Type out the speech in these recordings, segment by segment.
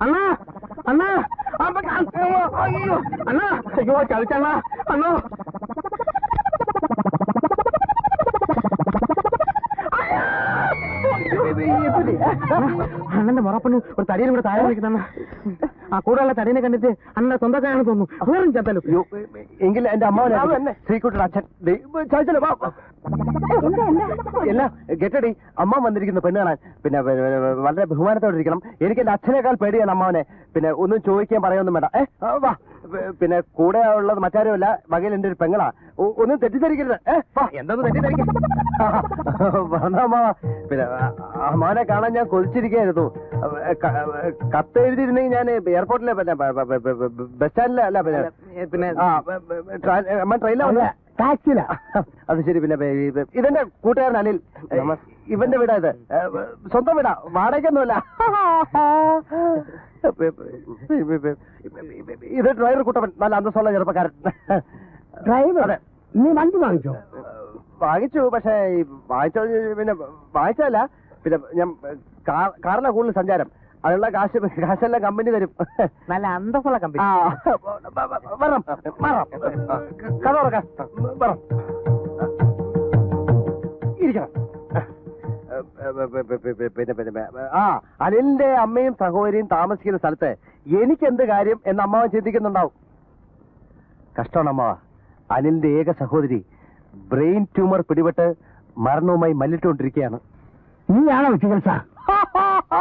അണ്ണാ അണ്ണാ അയ്യോ അണ്ണാ അയ്യോ ചതിച്ചണ്ണാ അണ്ണോ. അണ്ണന്റെ മുറപ്പണ്ണു ഒരു തടിയിൽ ഇവിടെ താഴെ നിൽക്കുന്ന ആ കൂടെയുള്ള തടീനെ കണ്ടിട്ട് അണ്ണന്റെ സ്വന്തക്കാരാണ് തോന്നുന്നു. വേറും ചത്തലും എങ്കിൽ എന്റെ അമ്മാവനെ ശ്രീകുട്ടിയുടെ അച്ഛൻ. ചോദിച്ചല്ലോ. എല്ലാ ഗെറ്റടി അമ്മ വന്നിരിക്കുന്ന പെണ്ണ് കാണാൻ. പിന്നെ വളരെ ബഹുമാനത്തോടെ ഇരിക്കണം. എനിക്ക് എന്റെ അച്ഛനേക്കാൾ പേടിയാണ് അമ്മാവനെ. പിന്നെ ഒന്നും ചോദിക്കാൻ പറയൊന്നും വേണ്ട. ഏ വാ. പിന്നെ കൂടെ ഉള്ളത് മറ്റാരുമല്ല വകയിൽ എന്റെ ഒരു പെങ്ങളാ. ഒന്നും തെറ്റിദ്ധരിക്കരുത്. എന്തൊന്ന് തെറ്റിദ്ധരിക്കും വന്നോ അമ്മാവ പിന്നെ അമ്മാനെ കാണാൻ ഞാൻ കൊതിച്ചിരിക്കായിരുന്നു കത്ത് എഴുതിയിരുന്നെങ്കിൽ ഞാൻ എയർപോർട്ടിലെ പിന്നെ ബസ് സ്റ്റാൻഡിലെ അല്ല പിന്നെ പിന്നെ ടാക്സിയില അത് ശരി പിന്നെ ഇതെന്റെ കൂട്ടുകാരൻ അനിൽ. ഇവന്റെ വീടാ ഇത്. സ്വന്തം വീടാ വാടകയൊന്നുമല്ല ഇത് ഡ്രൈവർ കൂട്ടവൻ നല്ല അന്തസ്സുള്ള ചെറുപ്പക്കാരൻ. ഡ്രൈവർ. നീ വണ്ടി വാങ്ങിച്ചോ? വാങ്ങിച്ചു പക്ഷേ വാങ്ങിച്ചോ പിന്നെ വാങ്ങിച്ചതല്ല. പിന്നെ ഞാൻ കാറിലാണ് കൂടുതൽ സഞ്ചാരം. അതിനുള്ള കാശ് കാശെല്ലാം കമ്പനി തരും. നല്ല അന്തസ്സുള്ള കമ്പനി കഥ തുറക്കാം. ഇരിക്കണം. പിന്നെ പിന്നെ ആ അനിലിന്റെ അമ്മയും സഹോദരിയും താമസിക്കുന്ന സ്ഥലത്ത് എനിക്ക് എന്ത് കാര്യം എന്ന് അമ്മാവൻ ചിന്തിക്കുന്നുണ്ടാവും. കഷ്ടമാണ് അമ്മാവ. അനിലിന്റെ ഏക സഹോദരി ബ്രെയിൻ ട്യൂമർ പിടിപെട്ട് മരണവുമായി മല്ലിട്ടുകൊണ്ടിരിക്കുകയാണ്. നീയാണോ ചികിത്സ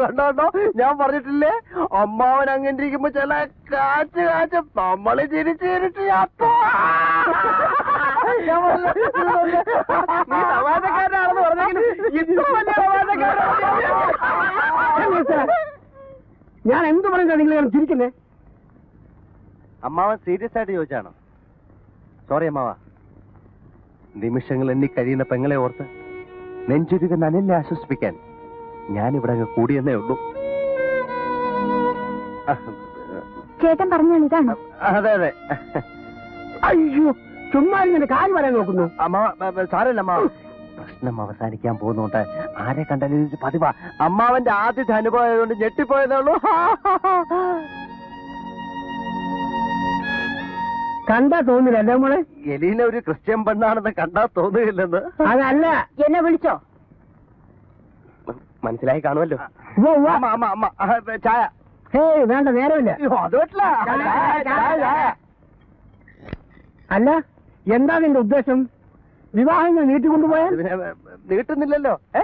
കണ്ടോ ഞാൻ പറഞ്ഞിട്ടില്ലേ അമ്മാവൻ അങ്ങനെ ഇരിക്കുമ്പോ ചില കാച്ച് കാച്ച് നമ്മൾ ചിരിച്ച് ചിരിച്ച് ചത്തു. ഞാൻ പറഞ്ഞില്ലേ, ഇത് നോക്ക്. നീ തമാശക്കാരനാണെന്ന് പറഞ്ഞെങ്കിലും ഇത്ര വലിയ. ഞാൻ എന്ത് പറഞ്ഞാ നിങ്ങൾ ചിരിക്കുന്നേ അമ്മാവൻ സീരിയസ് ആയിട്ട് ചോദിച്ചാണോ സോറി അമ്മാവ നിമിഷങ്ങൾ എണ്ണി കഴിയുന്ന പെങ്ങളെ ഓർത്ത് നെഞ്ചുരുകുന്ന അനിലിനെ ആശ്വസിപ്പിക്കാൻ ഞാനിവിടെ അങ്ങ് കൂടിയെന്നേ ഉള്ളൂ. ചേട്ടൻ പറഞ്ഞാൽ ഇതാണ്? അതെ അതെ. അയ്യോ ചുമ്മാ ഇങ്ങനെ കാൽ പറയാൻ നോക്കുന്നു. അമ്മ സാരല്ല അമ്മ പ്രശ്നം അവസാനിക്കാൻ പോകുന്നുണ്ട് ആരെ കണ്ടാലും പതിവാ. അമ്മാവന്റെ ആദ്യത്തെ അനുഭവം ആയതുകൊണ്ട് ഞെട്ടിപ്പോയതേ ഉള്ളൂ കണ്ടാ തോന്നില്ല നമ്മൾ മോളെ? എലീന ഒരു ക്രിസ്ത്യൻ പെണ്ണാണെന്ന് കണ്ടാ തോന്നുകയില്ലെന്ന് അതല്ല. എന്നെ വിളിച്ചോ? മനസ്സിലായി കാണുമല്ലോ. അമ്മ അമ്മ അമ്മ. ആ, ചായ. ഹേ വേണ്ട നേരമില്ല. അത് പറ്റില്ല. അല്ല എന്താ നിന്റെ ഉദ്ദേശം? വിവാഹം ഞാൻ നീട്ടിക്കൊണ്ടുപോയാൽ നീട്ടുന്നില്ലല്ലോ. ഏ?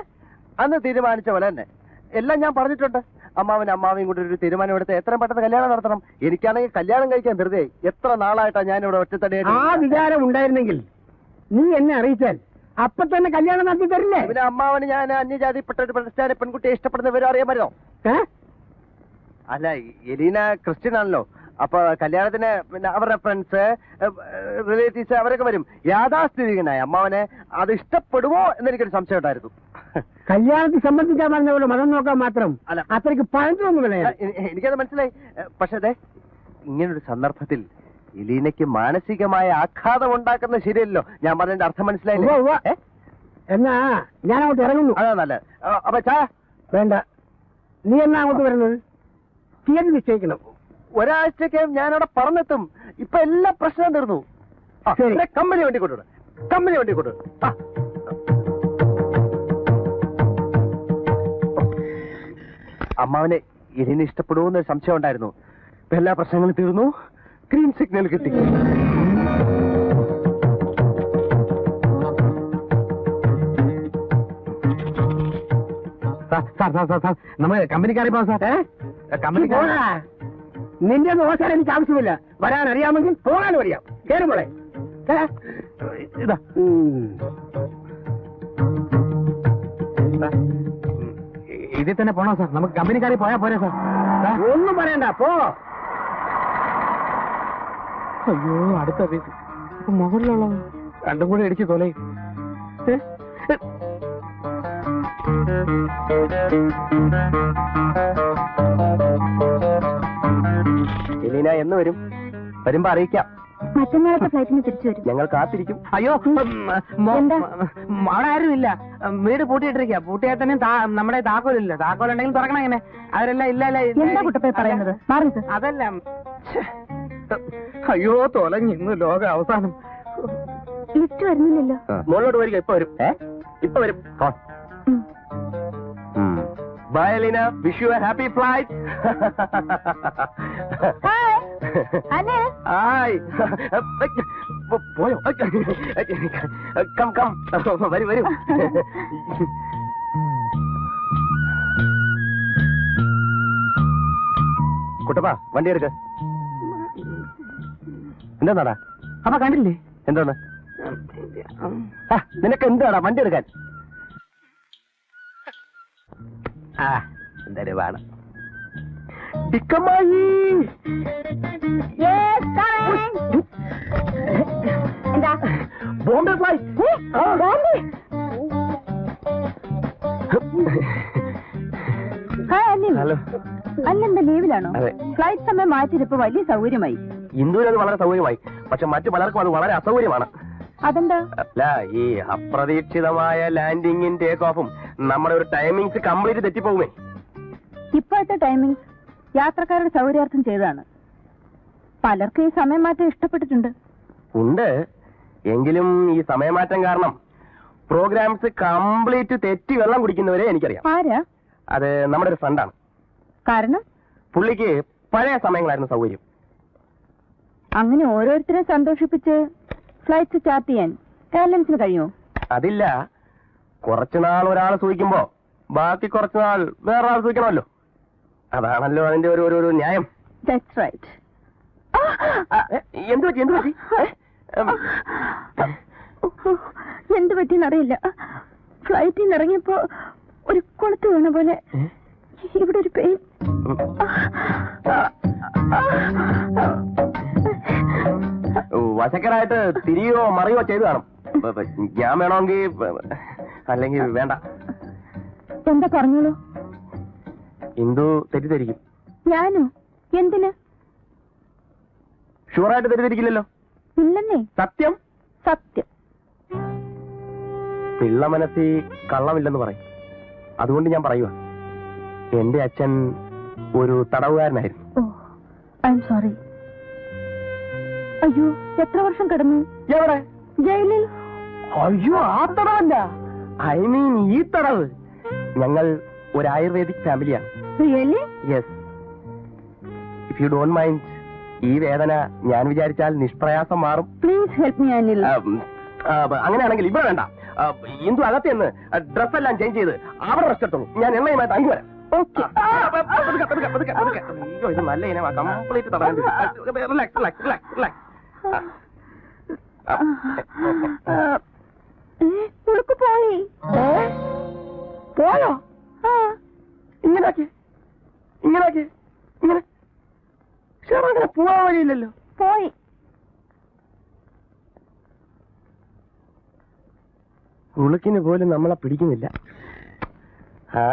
അന്ന് തീരുമാനിച്ച പോലെ തന്നെ. എല്ലാം ഞാൻ പറഞ്ഞിട്ടുണ്ട്. അമ്മാവൻ അമ്മാവിയും കൂടി ഒരു തീരുമാനം എടുത്ത് എത്രയും പെട്ടെന്ന് കല്യാണം നടത്തണം. എനിക്കാണെങ്കിൽ കല്യാണം കഴിക്കാൻ വെറുതെ എത്ര നാളായിട്ടാ ഞാൻ ഇവിടെ ആ ഒറ്റത്തടിയായിട്ട് വിചാരം ഉണ്ടായിരുന്നെങ്കിൽ നീ എന്നെ അറിയിച്ചാൽ അപ്പൊ തന്നെ കല്യാണം നടത്തി തരില്ലേ? പിന്നെ അമ്മാവന് ഞാൻ അന്യജാതിപ്പെട്ട ഒരു പ്രസ്ഥാന പെൺകുട്ടിയെ ഇഷ്ടപ്പെടുന്ന വിവരം അറിയാൻ പറ്റുമോ ഏ? അല്ല എലീന ക്രിസ്ത്യൻ ആണല്ലോ അപ്പൊ കല്യാണത്തിന് പിന്നെ അവരുടെ ഫ്രണ്ട്സ് റിലേറ്റീവ്സ് അവരൊക്കെ വരും. യാഥാസ്ഥിതികനായ അമ്മാവനെ അത് ഇഷ്ടപ്പെടുമോ എന്നെനിക്കൊരു സംശയം ഉണ്ടായിരുന്നു. കല്യാണത്തെ സംബന്ധിക്കാൻ പറഞ്ഞ മതം നോക്കാൻ മാത്രം അല്ല. അത്രയ്ക്ക് പഴഞ്ഞൊന്നുമില്ല എനിക്കത് മനസ്സിലായി. പക്ഷെ അതെ ഇങ്ങനൊരു സന്ദർഭത്തിൽ എലീനയ്ക്ക് മാനസികമായ ആഘാതം ഉണ്ടാക്കുന്ന ശരിയല്ലോ ഞാൻ പറഞ്ഞതിന്റെ അർത്ഥം മനസ്സിലായില്ലേ. ഏ? എന്നാ ഞാൻ അങ്ങോട്ട് ഇറങ്ങുന്നു. അതാ നല്ലത്. ആ, അപ്പൊ വേണ്ട. നീ എന്നാ അങ്ങോട്ട് വരുന്നത്? തീയതി നിശ്ചയിക്കണം ഒരാഴ്ചക്കകം ഞാൻ അവിടെ പറഞ്ഞെത്തും ഇപ്പൊ എല്ലാ പ്രശ്നവും തീർന്നു. കമ്പനി വണ്ടി കൊണ്ടുവിടും. കമ്പനി വണ്ടി കൊണ്ടുവിടും. അമ്മാവനെ ഇതിന് ഇഷ്ടപ്പെടുമെന്ന് സംശയം ഉണ്ടായിരുന്നു. ഇപ്പൊ എല്ലാ പ്രശ്നങ്ങളും തീർന്നു. ഗ്രീൻ സിഗ്നൽ കിട്ടി. സാർ സാർ സാർ സാർ നമ്മൾ കമ്പനിക്കാരെ പോകാം സാർ. നിന്റെ ദോശ എനിക്ക് ആവശ്യമില്ല. വരാൻ അറിയാമെങ്കിൽ പോകാൻ അറിയാം കേറുമ്പോളെ ഇതാ. ഇതിൽ തന്നെ പോണോ സാർ? നമുക്ക് കമ്പനി കാര്യം പോയാ പോരെ സാർ. ഒന്നും പറയണ്ട പോ. അയ്യോ അടുത്ത മുകളിലുള്ള രണ്ടും കൂടെ ഇടിച്ചു തൊലേ എലീന എന്ന് വരും. വരുമ്പോ അറിയിക്കാം. മറ്റന്നാളത്തെ ഫ്ലൈറ്റിന് തിരിച്ചു വരും. ഞങ്ങൾ കാത്തിരിക്കും. അയ്യോ എന്താ? അവിടെ വീട് പൂട്ടിയിട്ടിരിക്കുക പൂട്ടിയാൽ തന്നെ താ- നമ്മുടെ താക്കോലില്ല. താക്കോലുണ്ടെങ്കിൽ തുറക്കണം ഇങ്ങനെ. അവരെല്ലാം ഇല്ല ഇല്ല ഇല്ല. എന്താ കുട്ടപ്പേ പറയുന്നത്? മാറി നിൽക്ക്. അതല്ല. ഛെ. അയ്യോ തൊലഞ്ഞ് ഇന്ന് ലോക അവസാനം. ലിഫ്റ്റ് വരുന്നില്ലല്ലോ. മുകളിലോട്ട് വരിക ഇപ്പൊ വരും. ഇപ്പൊ വരും. Bye Aleena wish you a happy flight hi. പോയോ? കം കം വരൂ വരൂ. കുട്ടപ്പാ വണ്ടി എടുക്ക. എന്താടാ അപ്പ കണ്ടില്ലേ? എന്താണ്? നിനക്ക് എന്താടാ വണ്ടി എടുക്കാൻ? ആ എന്തായാലും വേണം. coming. എന്താ? ബോംബെ ഏ, ബോംബെ. ഹലോ. അന്നെന്താ ലീവിലാണോ. ഫ്ലൈറ്റ് സമയം മാറ്റിയപ്പോ വലിയ സൗകര്യമായി. ഇന്ദുവിന് അത് വളരെ സൗകര്യമായി. പക്ഷെ മറ്റു പലർക്കും അത് വളരെ അസൗകര്യമാണ്. അതെന്താ? അല്ല ഈ അപ്രതീക്ഷിതമായ ലാൻഡിങ്ങും ടേക്ക് ഓഫും നമ്മുടെ ഒരു ടൈമിങ്സ് കംപ്ലീറ്റ് തെറ്റിപ്പോകുമേ ഇപ്പോഴത്തെ ടൈമിംഗ് യാത്രക്കാരുടെ സൗകര്യാർത്ഥം ചെയ്തതാണ്. പലർക്കും ഈ സമയം മാറ്റം ഇഷ്ടപ്പെട്ടിട്ടുണ്ട്. ഉണ്ട്. എങ്കിലും ഈ സമയമാറ്റം കാരണം പ്രോഗ്രാംസ് കംപ്ലീറ്റ് തെറ്റി വെള്ളം കുടിക്കുന്നവരെ എനിക്കറിയാം. ആരാ? അത് നമ്മുടെ ഒരു ഫ്രണ്ടാണ് കാരണം? പുള്ളിക്ക് പഴയ സമയങ്ങളായിരുന്നു സൗകര്യം. അങ്ങനെ ഓരോരുത്തരെ സന്തോഷിപ്പിച്ച് ഫ്ലൈറ്റ് സ്റ്റാർട്ട് ചെയ്യാൻ എയർലൈൻസിന് കഴിയുമോ? അതില്ല. കുറച്ചു നാൾ ഒരാൾ സൂഹിക്കുമ്പോ ബാക്കി കുറച്ചു നാൾ വേറൊരാൾ സൂഹിക്കണമല്ലോ അതാണല്ലോ അതിന്റെ ഒരു ഒരു ന്യായം. എന്ത് പറ്റി എന്ത് പറ്റി? എന്ത് പറ്റിയെന്നറിയില്ല. ഫ്ലൈറ്റിൽ നിന്ന് ഇറങ്ങിയപ്പോ ഒരു കുളത്ത് വീണ പോലെ ഇവിടെ ഒരു പെയിൻ. വശക്കരായിട്ട് തിരിയോ മറിയോ ചെയ്തു കാണും. ഞാൻ വേണമെങ്കിൽ അല്ലെങ്കിൽ വേണ്ട. എന്താ പറഞ്ഞോളൂ? ഇന്ദു തെറ്റിദ്ധരിക്കും. ഞാനോ? എന്തിന്? ഷുവറായിട്ട് തെറ്റിദ്ധരിക്കില്ലല്ലോ. ഇല്ലെന്നേ. സത്യം? സത്യം. പിള്ള മനസ്സിൽ കള്ളമില്ലെന്ന് പറയും. അതുകൊണ്ട് ഞാൻ പറയുക എന്റെ അച്ഛൻ ഒരു തടവുകാരനായിരുന്നു. I am sorry. അയ്യോ എത്ര വർഷം കിടന്നു? എവിടെ? ജയിലിൽ. അയ്യോ ആ തടവല്ല. ഐ മീൻ ഈ തടവ്. ഞങ്ങൾ ഒരു ആയുർവേദിക് ഫാമിലിയാണ്. Yes if you don't mind ഈ വേദന ഞാൻ വിചാരിച്ചാൽ നിഷ്പ്രയാസം മാറും. പ്ലീസ് ഹെൽപ്പ് മീ അനിൽ അങ്ങനെയാണെങ്കിൽ ഇവിടെ വേണ്ട. ഇന്ദു അകത്ത് എന്ന് ഡ്രസ് എല്ലാം ചേഞ്ച് ചെയ്ത് അവിടെ റെസ്റ്റ് എടുത്തോളൂ. ഞാൻ എണ്ണയുമായി തങ്ങി വരാം. ഇത് നല്ല ഇനമാ കംപ്ലീറ്റ് തടയാൻ റിലാക്സ് റിലാക്സ് റിലാക്സ് റിലാക്സ് ഉളുക്ക് പോയി? പോയോ ആ. ഇങ്ങനാക്കി ഇങ്ങനാക്കി ഇങ്ങനെ ചേട്ടാ അങ്ങനെ പോവാൻ വഴിയില്ലല്ലോ. പോയി. ഉളുക്കിന് പോലും നമ്മളെ പിടിക്കുന്നില്ല. ആ.